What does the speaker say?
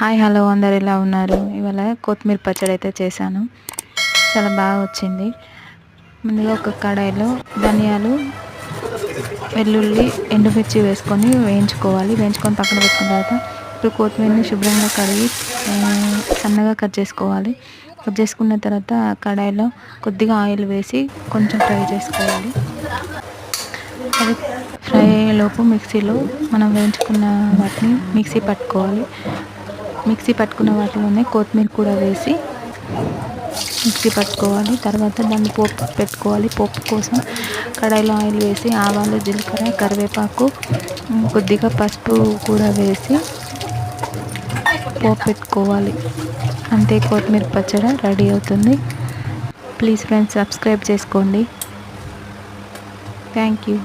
Hi hello అందరు ఎలా ఉన్నారు? ఇవాళ కొత్తిమీర పచ్చడి అయితే చేశాను. చాలా బాగా వచ్చింది. ముందుగా ఒక కడాయిలో ధనియాలు వెల్లుల్లి ఎండుమిర్చి వేసుకొని వేయించుకోవాలి. వేయించుకొని పక్కన పెట్టుకున్న తర్వాత ఇప్పుడు కొత్తిమీరని శుభ్రంగా కడిగి సన్నగా కట్ చేసుకోవాలి. కట్ చేసుకున్న తర్వాత కడాయిలో కొద్దిగా ఆయిల్ వేసి కొంచెం ఫ్రై చేసుకోవాలి. అది ఫ్రై అయ్యేలోపు మిక్సీలో మనం వేయించుకున్న వాటిని మిక్సీ పట్టుకోవాలి. మిక్సీ పట్టుకున్న వాటిలోనే కొత్తిమీర కూడా వేసి మిక్సీ పట్టుకోవాలి. తర్వాత దాన్ని పోపు పెట్టుకోవాలి. పోపు కోసం కడాయిలో ఆయిల్ వేసి ఆవాలు జీలకర్ర కరివేపాకు కొద్దిగా పసుపు కూడా వేసి పోపు పెట్టుకోవాలి. అంతే కొత్తిమీర పచ్చడి రెడీ అవుతుంది. ప్లీజ్ ఫ్రెండ్స్ సబ్స్క్రైబ్ చేసుకోండి. Thank you.